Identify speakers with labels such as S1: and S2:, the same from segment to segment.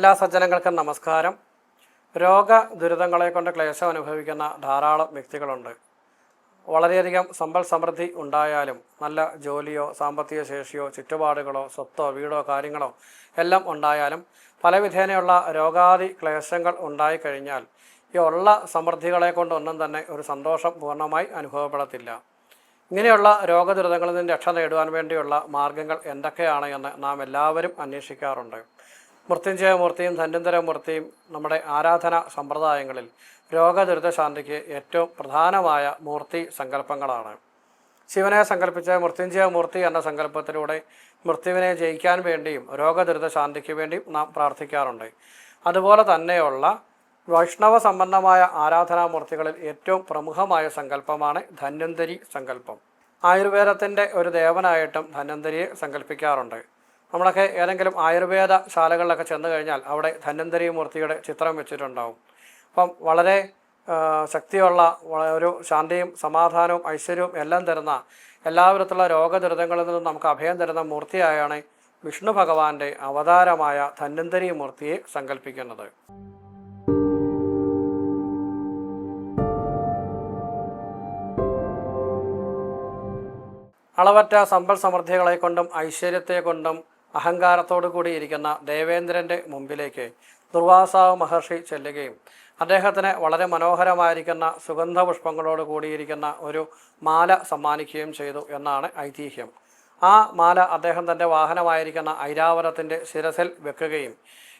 S1: എല്ലാ സജ്ജനങ്ങൾക്കും നമസ്കാരം. രോഗ ദുരിതങ്ങളെ കൊണ്ട് ക്ലേശം അനുഭവിക്കുന്ന ധാരാളം വ്യക്തികളുണ്ട്. വളരെയധികം സമ്പൽ സമൃദ്ധി ഉണ്ടായാലും നല്ല ജോലിയോ സാമ്പത്തിക ശേഷിയോ ചുറ്റുപാടുകളോ സ്വത്തോ വീടോ കാര്യങ്ങളോ എല്ലാം ഉണ്ടായാലും പലവിധേനയുള്ള രോഗാദി ക്ലേശങ്ങൾ ഉണ്ടായിക്കഴിഞ്ഞാൽ ഈ ഉള്ള സമൃദ്ധികളെ കൊണ്ടൊന്നും തന്നെ ഒരു സന്തോഷം പൂർണമായി അനുഭവപ്പെടത്തില്ല. ഇങ്ങനെയുള്ള രോഗദുരിതങ്ങളിൽ നിന്ന് രക്ഷ നേടുവാൻ വേണ്ടിയുള്ള മാർഗങ്ങൾ എന്തൊക്കെയാണ് എന്ന് നാം എല്ലാവരും അന്വേഷിക്കാറുണ്ട്. മൃത്യുഞ്ജയമൂർത്തിയും ധന്വന്തരമൂർത്തിയും നമ്മുടെ ആരാധന സമ്പ്രദായങ്ങളിൽ രോഗദുരിതശാന്തിക്ക് ഏറ്റവും പ്രധാനമായ മൂർത്തി സങ്കല്പങ്ങളാണ്. ശിവനെ സങ്കല്പിച്ച മൃത്യുഞ്ജയ മൂർത്തി എന്ന സങ്കല്പത്തിലൂടെ മൃത്യുവിനെ ജയിക്കാൻ വേണ്ടിയും രോഗദുരിതശാന്തിക്ക് വേണ്ടിയും നാം പ്രാർത്ഥിക്കാറുണ്ട്. അതുപോലെ തന്നെയുള്ള വൈഷ്ണവ സംബന്ധമായ ആരാധനാമൂർത്തികളിൽ ഏറ്റവും പ്രമുഖമായ സങ്കല്പമാണ് ധന്വന്തരി സങ്കല്പം. ആയുർവേദത്തിന്റെ ഒരു ദേവനായിട്ടും ധന്വന്തരിയെ സങ്കല്പിക്കാറുണ്ട്. നമ്മളൊക്കെ ഏതെങ്കിലും ആയുർവേദ ശാലകളിലൊക്കെ ചെന്ന് കഴിഞ്ഞാൽ അവിടെ ധന്വന്തരി മൂർത്തിയുടെ ചിത്രം വെച്ചിട്ടുണ്ടാവും. അപ്പം വളരെ ശക്തിയുള്ള ഒരു ശാന്തിയും സമാധാനവും ഐശ്വര്യവും എല്ലാം തരുന്ന എല്ലാവിധത്തിലുള്ള രോഗദുരിതങ്ങളിൽ നിന്നും നമുക്ക് അഭയം തരുന്ന മൂർത്തിയായാണ് വിഷ്ണു ഭഗവാന്റെ അവതാരമായ ധന്വന്തരി മൂർത്തിയെ സങ്കല്പിക്കുന്നത്. അളവറ്റ സമ്പൽ സമൃദ്ധികളെ കൊണ്ടും ഐശ്വര്യത്തെ കൊണ്ടും അഹങ്കാരത്തോടു കൂടിയിരിക്കുന്ന ദേവേന്ദ്രന്റെ മുമ്പിലേക്ക് ദുർവാസാവ് മഹർഷി ചെല്ലുകയും അദ്ദേഹത്തിന് വളരെ മനോഹരമായിരിക്കുന്ന സുഗന്ധപുഷ്പങ്ങളോട് കൂടിയിരിക്കുന്ന ഒരു മാല സമ്മാനിക്കുകയും ചെയ്തു എന്നാണ് ഐതിഹ്യം. ആ മാല അദ്ദേഹം തന്റെ വാഹനമായിരിക്കുന്ന ഐരാവരത്തിന്റെ ശിരസിൽ വെക്കുകയും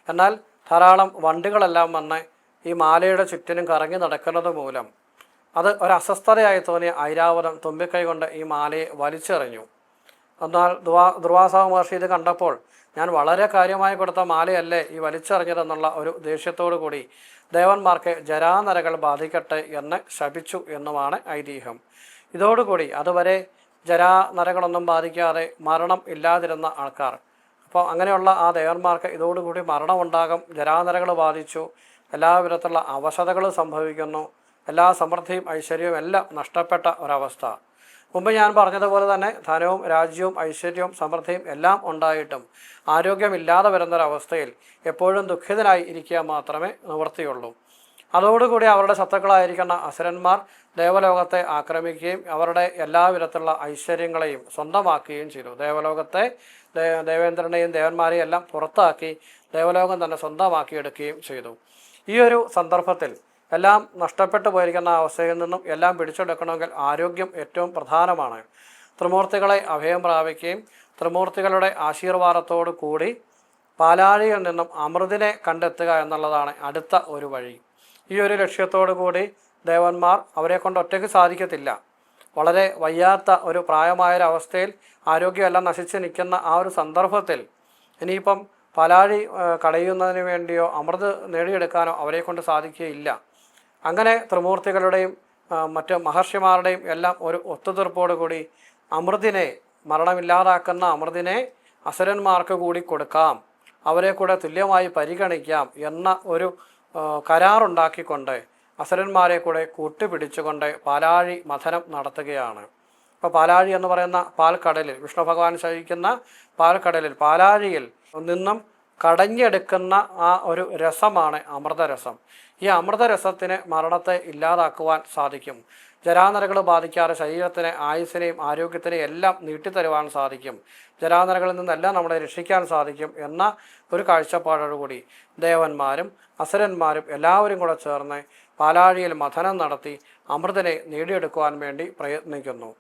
S1: എന്നാൽ ധാരാളം വണ്ടികളെല്ലാം വന്ന് ഈ മാലയുടെ ചുറ്റിനും കറങ്ങി നടക്കുന്നത് മൂലം അത് ഒരു അസ്വസ്ഥതയായി തോന്നിയ ഐരാവതം തുമ്പിക്കൈ കൊണ്ട് ഈ മാലയെ വലിച്ചെറിഞ്ഞു. എന്നാൽ ദുവാ ദുർവാസാവ് മഹർഷി ഇത് കണ്ടപ്പോൾ ഞാൻ വളരെ കാര്യമായി കൊടുത്ത മാലയല്ലേ ഈ വലിച്ചെറിഞ്ഞതെന്നുള്ള ഒരു ദേഷ്യത്തോടു കൂടി ദേവന്മാർക്ക് ജരാനരകൾ ബാധിക്കട്ടെ എന്ന് ശപിച്ചു എന്നുമാണ് ഐതിഹ്യം. ഇതോടുകൂടി അതുവരെ ജരാനരകളൊന്നും ബാധിക്കാതെ മരണം ഇല്ലാതിരുന്ന ആൾക്കാർ. അപ്പോൾ അങ്ങനെയുള്ള ആ ദേവന്മാർക്ക് ഇതോടുകൂടി മരണമുണ്ടാകും ജരാനരകൾ ബാധിച്ചു എല്ലാവിധത്തിലുള്ള അവശതകൾ സംഭവിക്കുന്നു എല്ലാ സമൃദ്ധിയും ഐശ്വര്യവും എല്ലാം നഷ്ടപ്പെട്ട ഒരവസ്ഥ. മുമ്പ് ഞാൻ പറഞ്ഞതുപോലെ തന്നെ ധനവും രാജ്യവും ഐശ്വര്യവും സമൃദ്ധിയും എല്ലാം ഉണ്ടായിട്ടും ആരോഗ്യമില്ലാതെ വരുന്നൊരവസ്ഥയിൽ എപ്പോഴും ദുഃഖിതനായി ഇരിക്കുക മാത്രമേ നിവൃത്തിയുള്ളൂ. അതോടുകൂടി അവരുടെ ശത്രുക്കളായിരിക്കുന്ന അസുരന്മാർ ദേവലോകത്തെ ആക്രമിക്കുകയും അവരുടെ എല്ലാവിധത്തിലുള്ള ഐശ്വര്യങ്ങളെയും സ്വന്തമാക്കുകയും ചെയ്തു. ദേവലോകത്തെ ദേവേന്ദ്രനെയും ദേവന്മാരെയും എല്ലാം പുറത്താക്കി ദേവലോകം തന്നെ സ്വന്തമാക്കിയെടുക്കുകയും ചെയ്തു. ഈ ഒരു സന്ദർഭത്തിൽ എല്ലാം നഷ്ടപ്പെട്ടു പോയിരിക്കുന്ന അവസ്ഥയിൽ നിന്നും എല്ലാം പിടിച്ചെടുക്കണമെങ്കിൽ ആരോഗ്യം ഏറ്റവും പ്രധാനമാണ്. ത്രിമൂർത്തികളെ അഭയം പ്രാപിക്കുകയും ത്രിമൂർത്തികളുടെ ആശീർവാദത്തോടു കൂടി പാലാഴിയിൽ നിന്നും അമൃതിനെ കണ്ടെത്തുക എന്നുള്ളതാണ് അടുത്ത ഒരു വഴി. ഈ ഒരു ലക്ഷ്യത്തോടു കൂടി ദേവന്മാർ അവരെ കൊണ്ട് ഒറ്റയ്ക്ക് സാധിക്കത്തില്ല. വളരെ വയ്യാത്ത ഒരു പ്രായമായൊരവസ്ഥയിൽ ആരോഗ്യമെല്ലാം നശിച്ച് നിൽക്കുന്ന ആ ഒരു സന്ദർഭത്തിൽ ഇനിയിപ്പം പലാഴി കളയുന്നതിന് വേണ്ടിയോ അമൃത് നേടിയെടുക്കാനോ അവരെ കൊണ്ട് സാധിക്കുകയില്ല. അങ്ങനെ ത്രിമൂർത്തികളുടെയും മറ്റ് മഹർഷിമാരുടെയും എല്ലാം ഒരു ഒത്തുതീർപ്പോടു കൂടി അമൃതിനെ മരണമില്ലാതാക്കുന്ന അമൃതിനെ അസുരന്മാർക്ക് കൂടി കൊടുക്കാം. അവരെ കൂടെ തുല്യമായി പരിഗണിക്കാം എന്ന ഒരു കരാറുണ്ടാക്കിക്കൊണ്ട് അസുരന്മാരെ കൂടെ കൂട്ടുപിടിച്ചുകൊണ്ട് പാലാഴി മഥനം നടത്തുകയാണ്. ഇപ്പോൾ പാലാഴി എന്ന് പറയുന്ന പാൽക്കടലിൽ വിഷ്ണു ഭഗവാൻ ശയിക്കുന്ന പാൽക്കടലിൽ പാലാഴിയിൽ നിന്നും കടഞ്ഞെടുക്കുന്ന ആ ഒരു രസമാണ് അമൃതരസം. ഈ അമൃതരസത്തിന് മരണത്തെ ഇല്ലാതാക്കുവാൻ സാധിക്കും. ജരാനരകൾ ബാധിക്കാതെ ശരീരത്തിന് ആയുസ്സിനെയും ആരോഗ്യത്തിനെയും എല്ലാം നീട്ടിത്തരുവാൻ സാധിക്കും. ജരാനരകളിൽ നിന്നെല്ലാം നമ്മളെ രക്ഷിക്കാൻ സാധിക്കും എന്ന ഒരു കാഴ്ചപ്പാടോടുകൂടി ദേവന്മാരും അസുരന്മാരും എല്ലാവരും കൂടെ ചേർന്ന് പാലാഴിയിൽ മഥനം നടത്തി അമൃതനെ നേടിയെടുക്കുവാൻ വേണ്ടി പ്രയത്നിക്കുന്നു.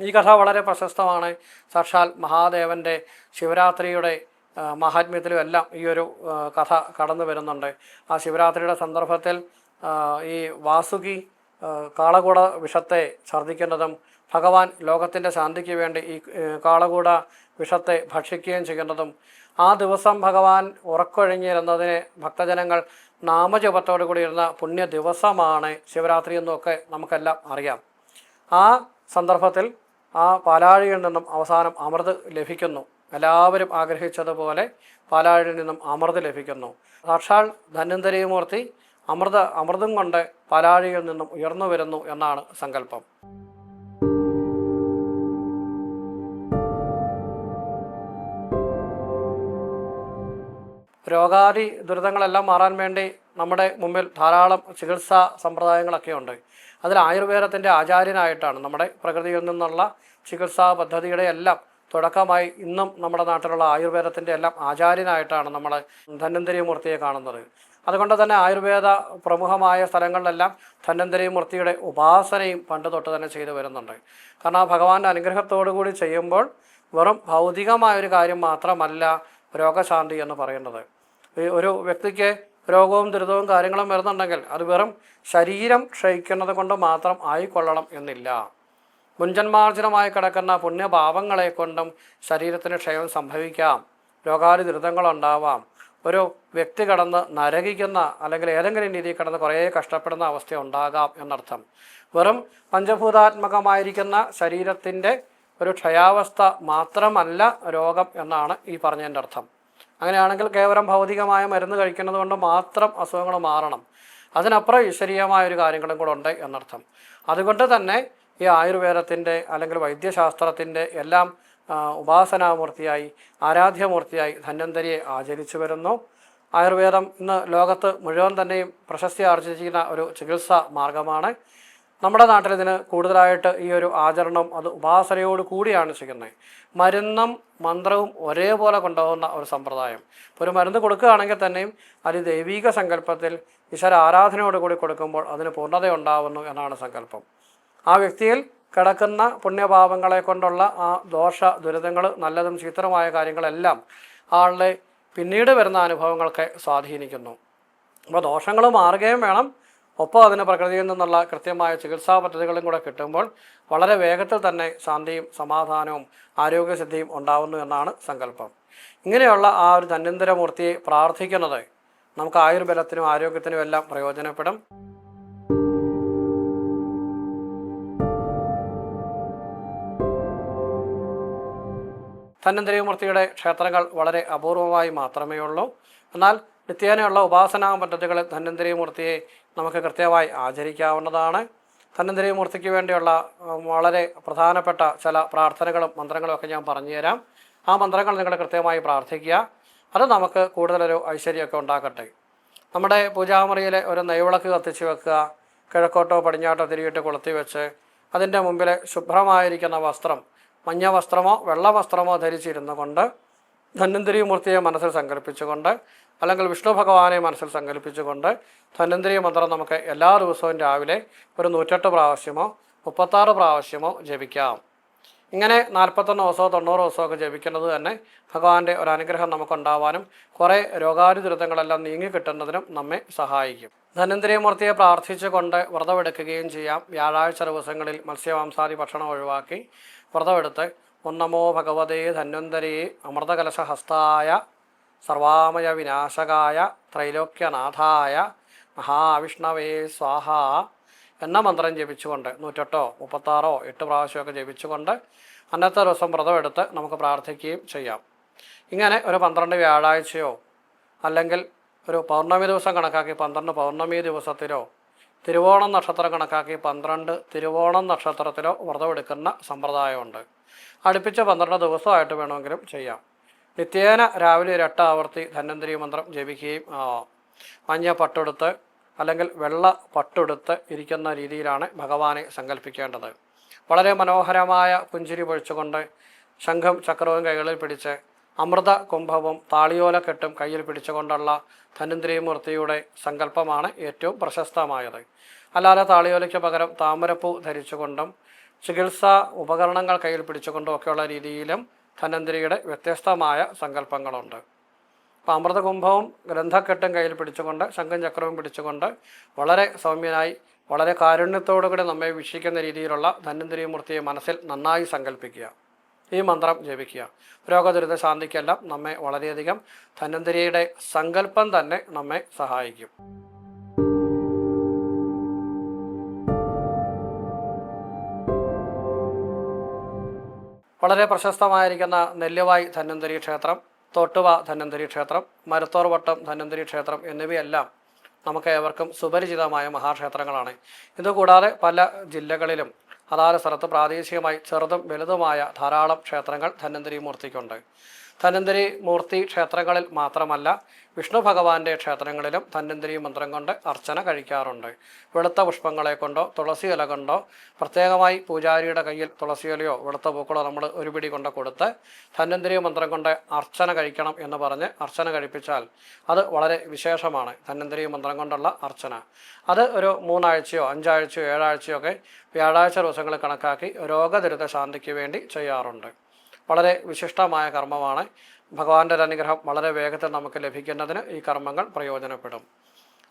S1: ഈ കഥ വളരെ പ്രശസ്തമാണ്. സാക്ഷാൽ മഹാദേവന്റെ ശിവരാത്രിയുടെ മഹാത്മ്യത്തിലും എല്ലാം ഈ ഒരു കഥ കടന്നു വരുന്നുണ്ട്. ആ ശിവരാത്രിയുടെ സന്ദർഭത്തിൽ ഈ വാസുകി കാളകൂട വിഷത്തെ ഛർദ്ദിക്കുന്നതും ഭഗവാൻ ലോകത്തിന്റെ ശാന്തിക്ക് വേണ്ടി ഈ കാളകൂട വിഷത്തെ ഭക്ഷിക്കുകയും ചെയ്യുന്നതും ആ ദിവസം ഭഗവാൻ ഉറക്കൊഴിഞ്ഞിരുന്നതിനെ ഭക്തജനങ്ങൾ നാമജപത്തോടു കൂടി ഇരുന്ന പുണ്യ ദിവസമാണ് ശിവരാത്രി എന്നൊക്കെ നമുക്കെല്ലാം അറിയാം. ആ സന്ദർഭത്തിൽ ആ പാലാഴിയിൽ നിന്നും അവസാനം അമൃത് ലഭിക്കുന്നു. എല്ലാവരും ആഗ്രഹിച്ചതുപോലെ പാലാഴിൽ നിന്നും അമൃത് ലഭിക്കുന്നു. സാക്ഷാൽ ധന്വന്തരീമൂർത്തി അമൃത അമൃതം കൊണ്ട് പാലാഴിയിൽ നിന്നും ഉയർന്നു വരുന്നു എന്നാണ് സങ്കല്പം. രോഗാദി ദുരിതങ്ങളെല്ലാം മാറാൻ വേണ്ടി നമ്മുടെ മുമ്പിൽ ധാരാളം ചികിത്സാ സമ്പ്രദായങ്ങളൊക്കെ ഉണ്ട്. അതിൽ ആയുർവേദത്തിന്റെ ആചാര്യനായിട്ടാണ് നമ്മുടെ പ്രകൃതിയിൽ നിന്നുള്ള ചികിത്സാ പദ്ധതിയുടെ എല്ലാം തുടക്കമായി ഇന്നും നമ്മുടെ നാട്ടിലുള്ള ആയുർവേദത്തിന്റെ എല്ലാം ആചാര്യനായിട്ടാണ് നമ്മൾ ധന്വന്തരി മൂർത്തിയെ കാണുന്നത്. അതുകൊണ്ട് തന്നെ ആയുർവേദ പ്രമുഖമായ സ്ഥലങ്ങളിലെല്ലാം ധന്വന്തരി മൂർത്തിയുടെ ഉപാസനയും പണ്ട് തൊട്ട് തന്നെ ചെയ്തു വരുന്നുണ്ട്. കാരണം ആ ഭഗവാന്റെ അനുഗ്രഹത്തോടു കൂടി ചെയ്യുമ്പോൾ വെറും ഭൗതികമായ ഒരു കാര്യം മാത്രമല്ല രോഗശാന്തി എന്ന് പറയുന്നത്. ഒരു വ്യക്തിക്ക് രോഗവും ദുരിതവും കാര്യങ്ങളും വരുന്നുണ്ടെങ്കിൽ അത് വെറും ശരീരം ക്ഷയിക്കുന്നത് കൊണ്ട് മാത്രം ആയിക്കൊള്ളണം എന്നില്ല. മുൻജന്മാർജനമായി കിടക്കുന്ന പുണ്യഭാവങ്ങളെ കൊണ്ടും ശരീരത്തിന് ക്ഷയം സംഭവിക്കാം. രോഗാതി ദുരിതങ്ങളുണ്ടാവാം. ഒരു വ്യക്തി കടന്ന് നരകിക്കുന്ന അല്ലെങ്കിൽ ഏതെങ്കിലും രീതിയിൽ കടന്ന് കുറേ കഷ്ടപ്പെടുന്ന അവസ്ഥ ഉണ്ടാകാം എന്നർത്ഥം. വെറും പഞ്ചഭൂതാത്മകമായിരിക്കുന്ന ശരീരത്തിന്റെ ഒരു ക്ഷയാവസ്ഥ മാത്രമല്ല രോഗം എന്നാണ് ഈ പറഞ്ഞതിന്റെ അർത്ഥം. അങ്ങനെയാണെങ്കിൽ കേവലം ഭൗതികമായ മരുന്ന് കഴിക്കുന്നത് കൊണ്ട് മാത്രം അസുഖങ്ങൾ മാറണം. അതിനപ്പുറം ഈശ്വരീയമായ ഒരു കാര്യങ്ങളും കൂടെ ഉണ്ട് എന്നർത്ഥം. അതുകൊണ്ട് തന്നെ ഈ ആയുർവേദത്തിന്റെ അല്ലെങ്കിൽ വൈദ്യശാസ്ത്രത്തിന്റെ എല്ലാം ഉപാസനാമൂർത്തിയായി ആരാധ്യമൂർത്തിയായി ധന്വന്തരിയെ ആചരിച്ചു വരുന്നു. ആയുർവേദം ഇന്ന് ലോകത്ത് മുഴുവൻ തന്നെയും പ്രശസ്തി ആർജിച്ചിരിക്കുന്ന ഒരു ചികിത്സാ മാർഗമാണ്. നമ്മുടെ നാട്ടിൽ ഇതിന് കൂടുതലായിട്ട് ഈ ഒരു ആചരണം അത് ഉപാസനയോട് കൂടിയാണ് ചെയ്യുന്നത്. മരുന്നും മന്ത്രവും ഒരേപോലെ കൊണ്ടുപോകുന്ന ഒരു സമ്പ്രദായം. ഇപ്പോൾ ഒരു മരുന്ന് കൊടുക്കുകയാണെങ്കിൽ തന്നെയും അത് ദൈവീക സങ്കല്പത്തിൽ ഈശ്വര ആരാധനയോട് കൂടി കൊടുക്കുമ്പോൾ അതിന് പൂർണതയുണ്ടാവുന്നു എന്നാണ് സങ്കല്പം. ആ വ്യക്തിയിൽ കിടക്കുന്ന പുണ്യഭാവങ്ങളെ കൊണ്ടുള്ള ആ ദോഷ ദുരിതങ്ങൾ നല്ലതും ചീത്തരമായ കാര്യങ്ങളെല്ലാം ആളുടെ പിന്നീട് വരുന്ന അനുഭവങ്ങളൊക്കെ സ്വാധീനിക്കുന്നു. അപ്പോൾ ദോഷങ്ങൾ മാറുകയും വേണം. ഒപ്പം അതിന് പ്രകൃതിയിൽ നിന്നുള്ള കൃത്യമായ ചികിത്സാ പദ്ധതികളും കൂടെ കിട്ടുമ്പോൾ വളരെ വേഗത്തിൽ തന്നെ ശാന്തിയും സമാധാനവും ആരോഗ്യസിദ്ധിയും ഉണ്ടാവുന്നു എന്നാണ് സങ്കല്പം. ഇങ്ങനെയുള്ള ആ ഒരു ധന്വന്തരമൂർത്തിയെ പ്രാർത്ഥിക്കുന്നത് നമുക്ക് ആയുർബലത്തിനും ആരോഗ്യത്തിനും എല്ലാം പ്രയോജനപ്പെടും. ധന്വന്തരിമൂർത്തിയുടെ ക്ഷേത്രങ്ങൾ വളരെ അപൂർവമായി മാത്രമേ ഉള്ളൂ എന്നാൽ നിത്യേനയുള്ള ഉപാസനാ പദ്ധതികളിൽ ധന്വന്തരിമൂർത്തിയെ നമുക്ക് കൃത്യമായി ആചരിക്കാവുന്നതാണ്. ധന്വന്തരിമൂർത്തിക്ക് വേണ്ടിയുള്ള വളരെ പ്രധാനപ്പെട്ട ചില പ്രാർത്ഥനകളും മന്ത്രങ്ങളും ഒക്കെ ഞാൻ പറഞ്ഞുതരാം ആ മന്ത്രങ്ങൾ നിങ്ങൾ കൃത്യമായി പ്രാർത്ഥിക്കുക. അത് നമുക്ക് കൂടുതലൊരു ഐശ്വര്യമൊക്കെ ഉണ്ടാക്കട്ടെ. നമ്മുടെ പൂജാമുറിയിലെ ഒരു നെയ്വിളക്ക് കത്തിച്ച് വെക്കുക കിഴക്കോട്ടോ പടിഞ്ഞാട്ടോ തിരിയിട്ട് കൊളുത്തി വെച്ച് അതിന്റെ മുമ്പിൽ ശുഭ്രമായിരിക്കുന്ന വസ്ത്രം മഞ്ഞ വസ്ത്രമോ വെള്ള വസ്ത്രമോ ധരിച്ചിരുന്നു കൊണ്ട് ധന്വന്തരി മൂർത്തിയെ മനസ്സിൽ സങ്കല്പിച്ചുകൊണ്ട് അല്ലെങ്കിൽ വിഷ്ണു ഭഗവാനെ മനസ്സിൽ സങ്കല്പിച്ചുകൊണ്ട് ധന്വന്തരി മന്ത്രം നമുക്ക് എല്ലാ ദിവസവും രാവിലെ ഒരു നൂറ്റെട്ട് പ്രാവശ്യമോ മുപ്പത്താറ് പ്രാവശ്യമോ ജപിക്കാം. ഇങ്ങനെ നാൽപ്പത്തൊന്ന് ദിവസമോ തൊണ്ണൂറ് ദിവസമോ ഒക്കെ ജപിക്കുന്നത് തന്നെ ഭഗവാന്റെ ഒരു അനുഗ്രഹം നമുക്കുണ്ടാവാനും കുറേ രോഗാരി ദുരിതങ്ങളെല്ലാം നീങ്ങി കിട്ടുന്നതിനും നമ്മെ സഹായിക്കും. ധനന്തരീമൂർത്തിയെ പ്രാർത്ഥിച്ചുകൊണ്ട് വ്രതമെടുക്കുകയും ചെയ്യാം. വ്യാഴാഴ്ച ദിവസങ്ങളിൽ മത്സ്യമാംസാദി ഭക്ഷണം ഒഴിവാക്കി വ്രതമെടുത്ത് ഒന്നമോ ഭഗവതേ ധന്വന്തരി അമൃതകലശഹസ്തായ സർവാമയ വിനാശകായ ത്രൈലോക്യനാഥായ മഹാവിഷ്ണവേ സ്വാഹ എന്ന മന്ത്രം ജപിച്ചുകൊണ്ട് നൂറ്റെട്ടോ മുപ്പത്താറോ എട്ട് പ്രാവശ്യമൊക്കെ ജപിച്ചുകൊണ്ട് അന്നത്തെ ദിവസം വ്രതമെടുത്ത് നമുക്ക് പ്രാർത്ഥിക്കുകയും ചെയ്യാം. ഇങ്ങനെ ഒരു പന്ത്രണ്ട് വ്യാഴാഴ്ചയോ അല്ലെങ്കിൽ ഒരു പൗർണമി ദിവസം കണക്കാക്കി പന്ത്രണ്ട് പൗർണമി ദിവസത്തിലോ തിരുവോണം നക്ഷത്രം കണക്കാക്കി പന്ത്രണ്ട് തിരുവോണം നക്ഷത്രത്തിലോ വ്രതമെടുക്കുന്ന സമ്പ്രദായമുണ്ട്. അടുപ്പിച്ച പന്ത്രണ്ട് ദിവസമായിട്ട് വേണമെങ്കിലും ചെയ്യാം. നിത്യേന രാവിലെ ഒരു ആവർത്തി ധന്വന്തരി മന്ത്രം ജപിക്കുകയും മഞ്ഞ പട്ടെടുത്ത് അല്ലെങ്കിൽ വെള്ള പട്ടെടുത്ത് ഇരിക്കുന്ന രീതിയിലാണ് ഭഗവാനെ സങ്കല്പിക്കേണ്ടത്. വളരെ മനോഹരമായ പുഞ്ചിരി പൊഴിച്ചുകൊണ്ട് ശംഖം ചക്രവും കൈകളിൽ പിടിച്ച് അമൃത കുംഭവും താളിയോലക്കെട്ടും കയ്യിൽ പിടിച്ചുകൊണ്ടുള്ള ധന്വന്തരിമൂർത്തിയുടെ സങ്കല്പമാണ് ഏറ്റവും പ്രശസ്തമായത്. അല്ലാതെ താളിയോലയ്ക്ക് പകരം താമരപ്പൂ ധരിച്ചുകൊണ്ടും ചികിത്സാ ഉപകരണങ്ങൾ കയ്യിൽ പിടിച്ചുകൊണ്ടും ഒക്കെയുള്ള രീതിയിലും ധനന്തിരിയുടെ വ്യത്യസ്തമായ സങ്കല്പങ്ങളുണ്ട്. അപ്പോൾ അമൃതകുംഭവും ഗ്രന്ഥക്കെട്ടും കയ്യിൽ പിടിച്ചുകൊണ്ട് ശംഖം ചക്രവും പിടിച്ചുകൊണ്ട് വളരെ സൗമ്യനായി വളരെ കാരുണ്യത്തോടുകൂടി നമ്മെ വീക്ഷിക്കുന്ന രീതിയിലുള്ള ധന്വന്തരിമൂർത്തിയെ മനസ്സിൽ നന്നായി സങ്കല്പിക്കുക. ഈ മന്ത്രം ജപിക്കുക. രോഗദുരിത ശാന്തിക്കെല്ലാം നമ്മെ വളരെയധികം ധന്വന്തരിയുടെ സങ്കല്പം തന്നെ നമ്മെ സഹായിക്കും. വളരെ പ്രശസ്തമായിരിക്കുന്ന നെല്ലുവായി ധന്വന്തരി ക്ഷേത്രം തൊട്ടുവ ധന്വന്തരി ക്ഷേത്രം മരുത്തോർ വട്ടം ധന്വന്തരി ക്ഷേത്രം എന്നിവയെല്ലാം നമുക്ക് ഏവർക്കും സുപരിചിതമായ മഹാക്ഷേത്രങ്ങളാണ്. ഇതുകൂടാതെ പല ജില്ലകളിലും അതാത് സ്ഥലത്ത് പ്രാദേശികമായി ചെറുതും വലുതുമായ ധാരാളം ക്ഷേത്രങ്ങൾ ധന്വന്തരി മൂർത്തിക്കുണ്ട്. ധന്വന്തരി മൂർത്തി ക്ഷേത്രങ്ങളിൽ മാത്രമല്ല വിഷ്ണു ഭഗവാന്റെ ക്ഷേത്രങ്ങളിലും ധന്വന്തരി മന്ത്രം കൊണ്ട് അർച്ചന കഴിക്കാറുണ്ട്. വെളുത്ത പുഷ്പങ്ങളെ കൊണ്ടോ തുളസി ഇല കൊണ്ടോ പ്രത്യേകമായി പൂജാരിയുടെ കയ്യിൽ തുളസി ഇലയോ വെളുത്ത പൂക്കളോ നമ്മൾ ഒരു പിടി കൊണ്ട് കൊടുത്ത് ധന്വന്തരി മന്ത്രം കൊണ്ട് അർച്ചന കഴിക്കണം എന്ന് പറഞ്ഞ് അർച്ചന കഴിപ്പിച്ചാൽ അത് വളരെ വിശേഷമാണ് ധന്വന്തരി മന്ത്രം കൊണ്ടുള്ള അർച്ചന. അത് ഒരു മൂന്നാഴ്ചയോ അഞ്ചാഴ്ചയോ ഏഴാഴ്ചയോ ഒക്കെ വ്യാഴാഴ്ച ദിവസങ്ങൾ കണക്കാക്കി രോഗദുരിത ശാന്തിക്ക് വേണ്ടി ചെയ്യാറുണ്ട്. വളരെ വിശിഷ്ടമായ കർമ്മമാണ്. ഭഗവാന്റെ അനുഗ്രഹം വളരെ വേഗത്തിൽ നമുക്ക് ലഭിക്കുന്നതിന് ഈ കർമ്മങ്ങൾ പ്രയോജനപ്പെടും.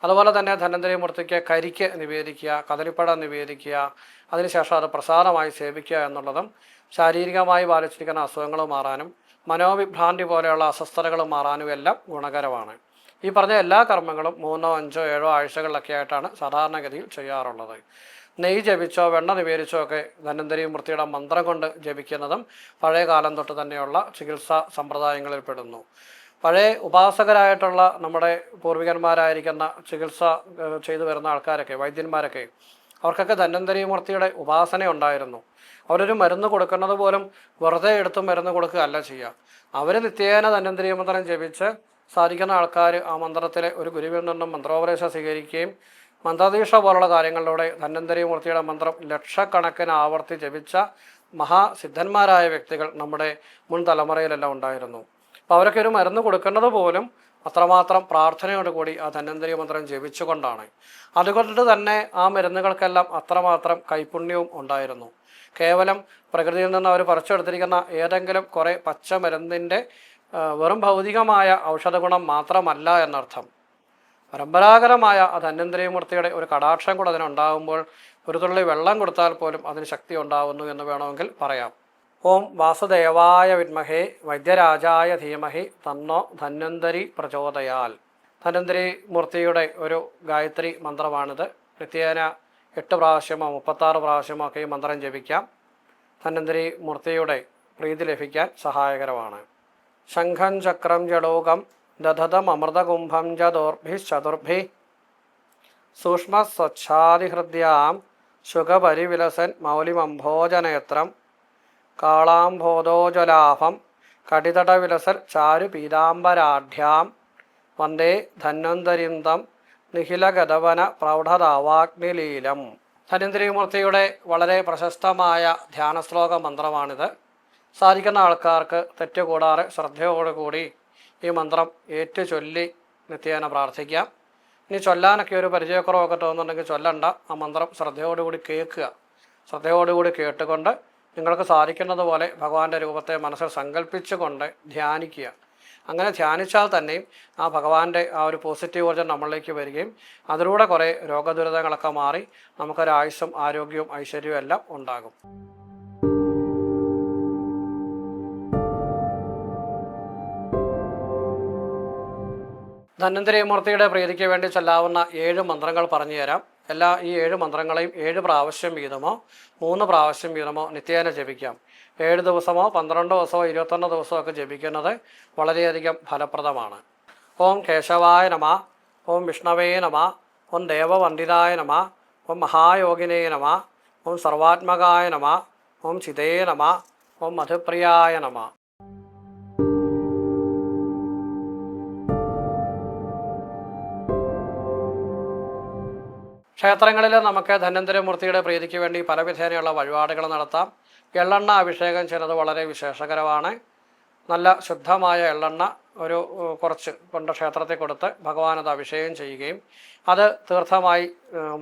S1: അതുപോലെ തന്നെ ധനന്തരീമൂർത്തിക്ക് കരിക്ക് നിവേദിക്കുക കദലിപ്പട നിവേദിക്കുക അതിനുശേഷം അത് പ്രസാദമായി സേവിക്കുക എന്നുള്ളതും ശാരീരികമായി ബാധിച്ചിരിക്കുന്ന അസുഖങ്ങൾ മാറാനും മനോവിഭ്രാന്തി പോലെയുള്ള അസ്വസ്ഥതകൾ മാറാനും എല്ലാം ഗുണകരമാണ്. ഈ പറഞ്ഞ എല്ലാ കർമ്മങ്ങളും മൂന്നോ അഞ്ചോ ഏഴോ ആഴ്ചകളിലൊക്കെ ആയിട്ടാണ് സാധാരണഗതിയിൽ ചെയ്യാറുള്ളത്. നെയ്യ് ജപിച്ചോ വെണ്ണ നിവേദിച്ചോ ഒക്കെ ധന്വന്തരി മൂർത്തിയുടെ മന്ത്രം കൊണ്ട് ജപിക്കുന്നതും പഴയ കാലം തൊട്ട് തന്നെയുള്ള ചികിത്സാ സമ്പ്രദായങ്ങളിൽ പെടുന്നു. പഴയ ഉപാസകരായിട്ടുള്ള നമ്മുടെ പൂർവികന്മാരായിരിക്കുന്ന ചികിത്സ ചെയ്തു വരുന്ന ആൾക്കാരൊക്കെ വൈദ്യന്മാരൊക്കെ അവർക്കൊക്കെ ധന്വന്തരി മൂർത്തിയുടെ ഉപാസന ഉണ്ടായിരുന്നു. അവരൊരു മരുന്ന് കൊടുക്കുന്നത് പോലും വെറുതെ എടുത്ത് മരുന്ന് കൊടുക്കുകയല്ല ചെയ്യുക. അവർ നിത്യേന ധന്വന്തരി മന്ത്രം ജപിച്ച് സാധിക്കുന്ന ആൾക്കാർ ആ മന്ത്രത്തിലെ ഒരു ഗുരുവിൽ നിന്നും മന്ത്രോപദേശം സ്വീകരിക്കുകയും മന്ത്രദീക്ഷ പോലുള്ള കാര്യങ്ങളിലൂടെ ധന്വന്തരി മൂർത്തിയുടെ മന്ത്രം ലക്ഷക്കണക്കിന് ആവർത്തി ജപിച്ച മഹാസിദ്ധന്മാരായ വ്യക്തികൾ നമ്മുടെ മുൻ തലമുറയിലെല്ലാം ഉണ്ടായിരുന്നു. അപ്പോൾ അവരൊക്കെ ഒരു മരുന്ന് കൊടുക്കുന്നത് പോലും അത്രമാത്രം പ്രാർത്ഥനയോട് കൂടി ആ ധന്വന്തരി മന്ത്രം ജപിച്ചുകൊണ്ടാണ്. അതുകൊണ്ട് തന്നെ ആ മരുന്നുകൾക്കെല്ലാം അത്രമാത്രം കൈപുണ്യവും ഉണ്ടായിരുന്നു. കേവലം പ്രകൃതിയിൽ നിന്ന് അവർ പറിച്ചെടുത്തിരിക്കുന്ന ഏതെങ്കിലും കുറേ പച്ച മരുന്നിന്റെ വെറും ഭൗതികമായ ഔഷധഗുണം മാത്രമല്ല എന്നർത്ഥം. പരമ്പരാഗതമായ ആ ധന്വന്തരീമൂർത്തിയുടെ ഒരു കടാക്ഷം കൂടെ അതിനുണ്ടാകുമ്പോൾ ഒരു തുള്ളി വെള്ളം കൊടുത്താൽ പോലും അതിന് ശക്തി ഉണ്ടാവുന്നു എന്ന് വേണമെങ്കിൽ പറയാം. ഓം വാസുദേവായ വിദ്മഹേ വൈദ്യരാജായ ധീമഹി തന്നോ ധന്വന്തരി പ്രചോദയാൽ. ധന്വന്തരി മൂർത്തിയുടെ ഒരു ഗായത്രി മന്ത്രമാണിത്. നിത്യേന എട്ട് പ്രാവശ്യമോ മുപ്പത്താറ് പ്രാവശ്യമോ ഒക്കെ ഈ മന്ത്രം ജപിക്കാം. ധന്വന്തരി മൂർത്തിയുടെ പ്രീതി ലഭിക്കാൻ സഹായകരമാണ്. ശംഖം ചക്രം ജഡോകം ദധതം അമൃതകുംഭം ചതുർഭിശ്ചതുർഭി സൂക്ഷ്മസ്വച്ഛാതിഹൃദ്യാം ശുഖപരിവിലസൻ മൗലിമംഭോജനേത്രം. കാളാംഭോദോജലാഭം കടിതടവിലസൽ ചാരു പീതാംബരാഢ്യാം വന്ദേ ധന്വന്തരിന്തം നിഖിലഗതവന പ്രൗഢതാവാഗ്നിലീലം. ധന്വന്തരിമൂർത്തിയുടെ വളരെ പ്രശസ്തമായ ധ്യാനശ്ലോക മന്ത്രമാണിത്. സാധിക്കുന്ന ആൾക്കാർക്ക് തെറ്റുകൂടാതെ ശ്രദ്ധയോടുകൂടി ഈ മന്ത്രം ഏറ്റു ചൊല്ലി നിത്യേന പ്രാർത്ഥിക്കാം. ഇനി ചൊല്ലാനൊക്കെ ഒരു പരിചയക്കുറവൊക്കെ തോന്നുന്നുണ്ടെങ്കിൽ ചൊല്ലണ്ട. ആ മന്ത്രം ശ്രദ്ധയോടുകൂടി കേൾക്കുക. ശ്രദ്ധയോടുകൂടി കേട്ടുകൊണ്ട് നിങ്ങൾക്ക് സാധിക്കുന്നതുപോലെ ഭഗവാന്റെ രൂപത്തെ മനസ്സിൽ സങ്കല്പിച്ചുകൊണ്ട് ധ്യാനിക്കുക. അങ്ങനെ ധ്യാനിച്ചാൽ തന്നെയും ആ ഭഗവാന്റെ ആ ഒരു പോസിറ്റീവ് ഊർജം നമ്മളിലേക്ക് വരികയും അതിലൂടെ കുറേ രോഗദുരിതങ്ങളൊക്കെ മാറി നമുക്കൊരു ആയുസ്സും ആരോഗ്യവും ഐശ്വര്യവും എല്ലാം ഉണ്ടാകും. ധന്വന്തരിമൂർത്തിയുടെ പ്രീതിക്ക് വേണ്ടി ചൊല്ലാവുന്ന ഏഴ് മന്ത്രങ്ങൾ പറഞ്ഞു തരാം എല്ലാ ഈ ഏഴ് മന്ത്രങ്ങളെയും ഏഴ് പ്രാവശ്യം വീതമോ മൂന്ന് പ്രാവശ്യം വീതമോ നിത്യേന ജപിക്കാം. ഏഴ് ദിവസമോ പന്ത്രണ്ട് ദിവസമോ ഇരുപത്തൊന്ന് ദിവസമോ ഒക്കെ ജപിക്കുന്നത് വളരെയധികം ഫലപ്രദമാണ്. ഓം കേശവായ നമ ഓം വിഷ്ണവേ നമ ഓം ദേവവന്ദിതായ നമ ഓം മഹായോഗിനേ നമ ഓം സർവാത്മകായ നമ ഓം ചിതേ നമ ഓം മധുപ്രിയായ നമ. ക്ഷേത്രങ്ങളിൽ നമുക്ക് ധന്വന്തരമൂർത്തിയുടെ പ്രീതിക്ക് വേണ്ടി പലവിധേനയുള്ള വഴിപാടുകൾ നടത്താം. എള്ളെണ്ണ അഭിഷേകം ചെയ്യുന്നത് വളരെ വിശേഷകരമാണ്. നല്ല ശുദ്ധമായ എള്ളെണ്ണ ഒരു കുറച്ച് കൊണ്ട് ക്ഷേത്രത്തിൽ കൊടുത്ത് ഭഗവാൻ അത് അഭിഷേകം ചെയ്യുകയും അത് തീർത്ഥമായി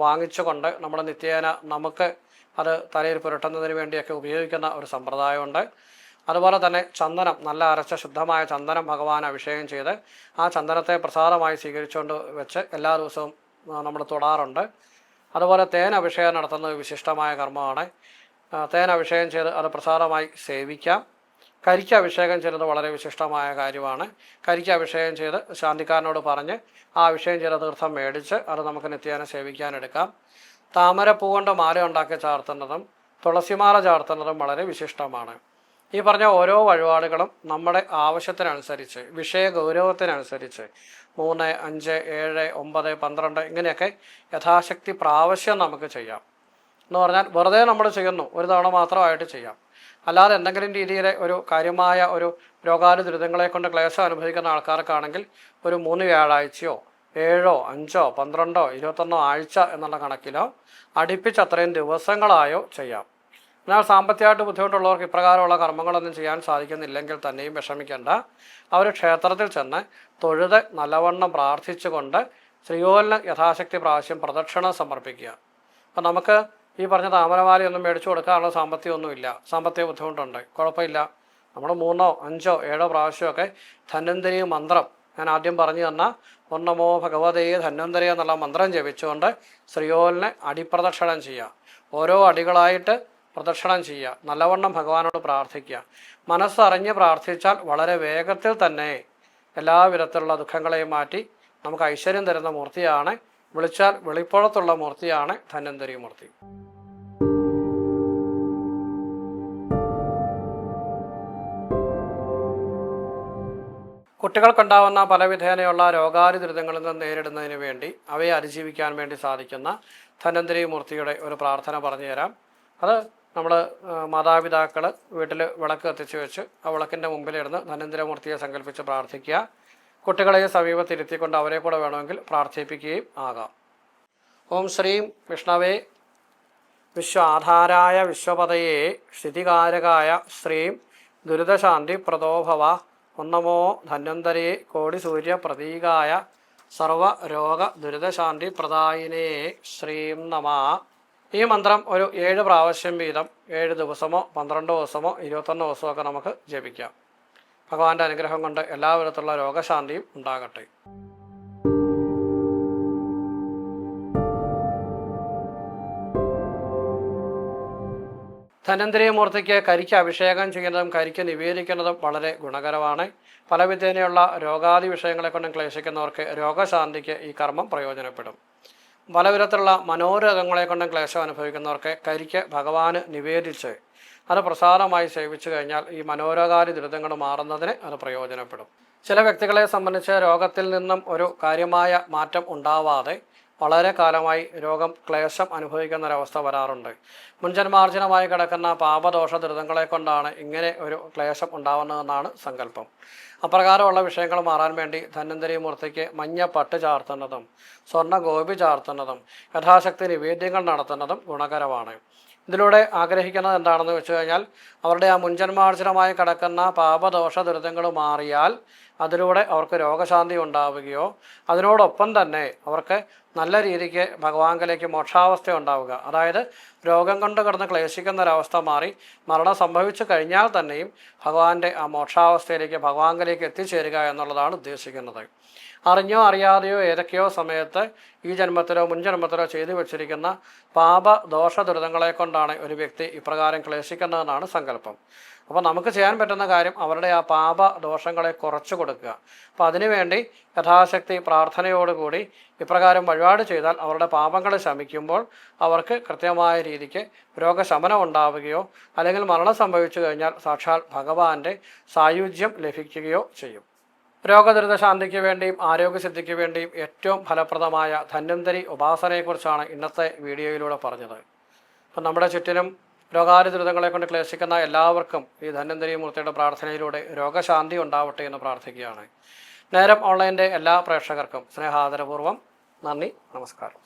S1: വാങ്ങിച്ചുകൊണ്ട് നമ്മൾ നിത്യേന നമുക്ക് അത് തലയിൽ പുരട്ടുന്നതിന് വേണ്ടിയൊക്കെ ഉപയോഗിക്കുന്ന ഒരു സമ്പ്രദായമുണ്ട്. അതുപോലെ തന്നെ ചന്ദനം നല്ല അരച്ച ശുദ്ധമായ ചന്ദനം ഭഗവാൻ അഭിഷേകം ചെയ്ത് ആ ചന്ദനത്തെ പ്രസാദമായി സ്വീകരിച്ചുകൊണ്ട് വെച്ച് എല്ലാ ദിവസവും നമ്മൾ തൊടാറുണ്ട്. അതുപോലെ തേൻ അഭിഷേകം നടത്തുന്നത് വിശിഷ്ടമായ കർമ്മമാണ്. തേൻ അഭിഷേകം ചെയ്ത് അത് പ്രസാദമായി സേവിക്കാം. കരിക്ക് അഭിഷേകം ചെയ്യുന്നത് വളരെ വിശിഷ്ടമായ കാര്യമാണ്. കരിക്ക് അഭിഷേകം ചെയ്ത് ശാന്തിക്കാരനോട് പറഞ്ഞ് ആ അഭിഷേകം ചെയ്ത തീർത്ഥം മേടിച്ച് അത് നമുക്ക് നിത്യേന സേവിക്കാനെടുക്കാം താമരപ്പൂ കൊണ്ട് മാല ഉണ്ടാക്കി ചാർത്തുന്നതും തുളസിമാല ചാർത്തുന്നതും വളരെ വിശിഷ്ടമാണ്. ഈ പറഞ്ഞ ഓരോ വഴിപാടുകളും നമ്മുടെ ആവശ്യത്തിനനുസരിച്ച് വിഷയ ഗൗരവത്തിനനുസരിച്ച് മൂന്ന് അഞ്ച് ഏഴ് ഒമ്പത് പന്ത്രണ്ട് ഇങ്ങനെയൊക്കെ യഥാശക്തി പ്രാവശ്യം നമുക്ക് ചെയ്യാം. എന്ന് പറഞ്ഞാൽ വെറുതെ നമ്മൾ ചെയ്യുന്നു ഒരു തവണ മാത്രമായിട്ട് ചെയ്യാം. അല്ലാതെ എന്തെങ്കിലും രീതിയിൽ ഒരു കാര്യമായ ഒരു രോഗാനു ദുരിതങ്ങളെ കൊണ്ട് ക്ലേശം അനുഭവിക്കുന്ന ആൾക്കാർക്കാണെങ്കിൽ ഒരു മൂന്ന് വ്യാഴാഴ്ചയോ ഏഴോ അഞ്ചോ പന്ത്രണ്ടോ ഇരുപത്തൊന്നോ ആഴ്ച എന്നുള്ള കണക്കിലോ അടുപ്പിച്ച് അത്രയും ദിവസങ്ങളായോ ചെയ്യാം. എന്നാൽ സാമ്പത്തികമായിട്ട് ബുദ്ധിമുട്ടുള്ളവർക്ക് ഇപ്രകാരമുള്ള കർമ്മങ്ങളൊന്നും ചെയ്യാൻ സാധിക്കുന്നില്ലെങ്കിൽ തന്നെയും വിഷമിക്കേണ്ട. അവർ ക്ഷേത്രത്തിൽ ചെന്ന് തൊഴുത് നല്ലവണ്ണം പ്രാർത്ഥിച്ചുകൊണ്ട് ശ്രീകോലിന് യഥാശക്തി പ്രാവശ്യം പ്രദക്ഷിണം സമർപ്പിക്കുക. അപ്പം നമുക്ക് ഈ പറഞ്ഞ താമരമാലയൊന്നും മേടിച്ചു കൊടുക്കാനുള്ള സാമ്പത്തികമൊന്നുമില്ല. സാമ്പത്തിക ബുദ്ധിമുട്ടുണ്ട്. കുഴപ്പമില്ല. നമ്മൾ മൂന്നോ അഞ്ചോ ഏഴോ പ്രാവശ്യമൊക്കെ ധന്വന്തരി മന്ത്രം ഞാൻ ആദ്യം പറഞ്ഞു തന്ന ഒന്നമോ ഭഗവതേ ധന്വന്തരി എന്നുള്ള മന്ത്രം ജപിച്ചുകൊണ്ട് ശ്രീകോലിനെ അടിപ്രദക്ഷിണം ചെയ്യുക. ഓരോ അടികളായിട്ട് പ്രദക്ഷിണം ചെയ്യുക. നല്ലവണ്ണം ഭഗവാനോട് പ്രാർത്ഥിക്കുക. മനസ്സറിഞ്ഞ് പ്രാർത്ഥിച്ചാൽ വളരെ വേഗത്തിൽ തന്നെ എല്ലാവിധത്തിലുള്ള ദുഃഖങ്ങളെയും മാറ്റി നമുക്ക് ഐശ്വര്യം തരുന്ന മൂർത്തിയാണ്. വിളിച്ചാൽ വെളിപ്പുറത്തുള്ള മൂർത്തിയാണ് ധന്വന്തരി മൂർത്തി. കുട്ടികൾക്കുണ്ടാവുന്ന പലവിധേനയുള്ള രോഗാരി ദുരിതങ്ങളിൽ നിന്ന് നേരിടുന്നതിന് വേണ്ടി അവയെ അതിജീവിക്കാൻ വേണ്ടി സാധിക്കുന്ന ധന്വന്തരി മൂർത്തിയുടെ ഒരു പ്രാർത്ഥന പറഞ്ഞു തരാം അത് നമ്മൾ മാതാപിതാക്കൾ വീട്ടിൽ വിളക്ക് കത്തിച്ച് വെച്ച് ആ വിളക്കിന്റെ മുമ്പിലിരുന്ന് ധനന്തിരമൂർത്തിയെ സങ്കല്പിച്ച് പ്രാർത്ഥിക്കുക. കുട്ടികളെ സമീപത്തിരുത്തിക്കൊണ്ട് അവരെ കൂടെ വേണമെങ്കിൽ പ്രാർത്ഥിപ്പിക്കുകയും ആകാം. ഓം ശ്രീം വിഷ്ണവേ വിശ്വ ആധാരായ വിശ്വപതയെ സ്ഥിതികാരകായ ശ്രീം ദുരിതശാന്തി പ്രദോഭവ ഒന്നമോ ധന്വന്തരേ കോടി സൂര്യ പ്രതീകായ സർവരോഗ ദുരിതശാന്തി പ്രദായിനേ ശ്രീം നമ. ഈ മന്ത്രം ഒരു ഏഴ് പ്രാവശ്യം വീതം ഏഴ് ദിവസമോ പന്ത്രണ്ട് ദിവസമോ ഇരുപത്തൊന്ന് ദിവസമോ ഒക്കെ നമുക്ക് ജപിക്കാം. ഭഗവാന്റെ അനുഗ്രഹം കൊണ്ട് എല്ലാവിധത്തിലുള്ള രോഗശാന്തിയും ഉണ്ടാകട്ടെ. ധനന്തരീമൂർത്തിക്ക് കരിക്ക് അഭിഷേകം ചെയ്യുന്നതും കരിക്ക് നിവേദിക്കുന്നതും വളരെ ഗുണകരമാണ്. പലവിധേനയുള്ള രോഗാദി വിഷയങ്ങളെ കൊണ്ടും ക്ലേശിക്കുന്നവർക്ക് രോഗശാന്തിക്ക് ഈ കർമ്മം പ്രയോജനപ്പെടും. പലവിധത്തിലുള്ള മനോരോഗങ്ങളെ കൊണ്ടും ക്ലേശം അനുഭവിക്കുന്നവർക്ക് കരിക്ക് ഭഗവാന് നിവേദിച്ച് അത് പ്രസാദമായി സേവിച്ചു കഴിഞ്ഞാൽ ഈ മനോരോഗാദി ദുരിതങ്ങൾ മാറുന്നതിന് അത് പ്രയോജനപ്പെടും. ചില വ്യക്തികളെ സംബന്ധിച്ച് രോഗത്തിൽ നിന്നും ഒരു കാര്യമായ മാറ്റം ഉണ്ടാവാതെ വളരെ കാലമായി രോഗം ക്ലേശം അനുഭവിക്കുന്ന ഒരവസ്ഥ വരാറുണ്ട്. മുൻജന്മാർജനമായി കിടക്കുന്ന പാപദോഷ ദുരിതങ്ങളെ കൊണ്ടാണ് ഇങ്ങനെ ഒരു ക്ലേശം ഉണ്ടാവുന്നതെന്നാണ് സങ്കല്പം. അപ്രകാരമുള്ള വിഷയങ്ങൾ മാറാൻ വേണ്ടി ധന്വന്തരി മൂർത്തിക്ക് മഞ്ഞ പട്ട് ചാർത്തുന്നതും സ്വർണ ഗോപി ചാർത്തുന്നതും യഥാശക്തി നിവേദ്യങ്ങൾ നടത്തുന്നതും ഗുണകരമാണ്. ഇതിലൂടെ ആഗ്രഹിക്കുന്നത് എന്താണെന്ന് വെച്ച് കഴിഞ്ഞാൽ അവരുടെ ആ മുൻജന്മാർജനമായി കിടക്കുന്ന പാപദോഷ ദുരിതങ്ങൾ മാറിയാൽ അതിലൂടെ അവർക്ക് രോഗശാന്തി ഉണ്ടാവുകയോ അതിനോടൊപ്പം തന്നെ അവർക്ക് നല്ല രീതിക്ക് ഭഗവാങ്കലേക്ക് മോക്ഷാവസ്ഥ ഉണ്ടാവുക. അതായത് രോഗം കൊണ്ട് കിടന്ന് ക്ലേശിക്കുന്ന ഒരവസ്ഥ മാറി മരണം സംഭവിച്ചു കഴിഞ്ഞാൽ തന്നെയും ഭഗവാന്റെ ആ മോക്ഷാവസ്ഥയിലേക്ക് ഭഗവാങ്കലേക്ക് എത്തിച്ചേരുക എന്നുള്ളതാണ് ഉദ്ദേശിക്കുന്നത്. അറിഞ്ഞോ അറിയാതെയോ ഏതൊക്കെയോ സമയത്ത് ഈ ജന്മത്തിലോ മുൻ ജന്മത്തിലോ ചെയ്തു വെച്ചിരിക്കുന്ന പാപ ദോഷ ദുരിതങ്ങളെ കൊണ്ടാണ് ഒരു വ്യക്തി ഇപ്രകാരം ക്ലേശിക്കുന്നതെന്നാണ് സങ്കല്പം. അപ്പോൾ നമുക്ക് ചെയ്യാൻ പറ്റുന്ന കാര്യം അവരുടെ ആ പാപ ദോഷങ്ങളെ കുറച്ചു കൊടുക്കുക. അപ്പോൾ അതിനുവേണ്ടി യഥാശക്തി പ്രാർത്ഥനയോടുകൂടി ഇപ്രകാരം വഴിപാട് ചെയ്താൽ അവരുടെ പാപങ്ങൾ ശമിക്കുമ്പോൾ അവർക്ക് കൃത്യമായ രീതിക്ക് രോഗശമനം ഉണ്ടാവുകയോ അല്ലെങ്കിൽ മരണം സംഭവിച്ചു കഴിഞ്ഞാൽ സാക്ഷാൽ ഭഗവാന്റെ സായുജ്യം ലഭിക്കുകയോ ചെയ്യും. രോഗദുരിത ശാന്തിക്ക് വേണ്ടിയും ആരോഗ്യസിദ്ധിക്ക് വേണ്ടിയും ഏറ്റവും ഫലപ്രദമായ ധന്വന്തരി ഉപാസനയെക്കുറിച്ചാണ് ഇന്നത്തെ വീഡിയോയിലൂടെ പറഞ്ഞത്. അപ്പം നമ്മുടെ ചുറ്റിനും രോഗാരി ദുരിതങ്ങളെ കൊണ്ട് ക്ലേശിക്കുന്ന എല്ലാവർക്കും ഈ ധന്വന്തരി മൂർത്തിയുടെ പ്രാർത്ഥനയിലൂടെ രോഗശാന്തി ഉണ്ടാവട്ടെ എന്ന് പ്രാർത്ഥിക്കുകയാണ്. നേരം ഓൺലൈന്റെ എല്ലാ പ്രേക്ഷകർക്കും സ്നേഹാദരപൂർവം നന്ദി നമസ്കാരം.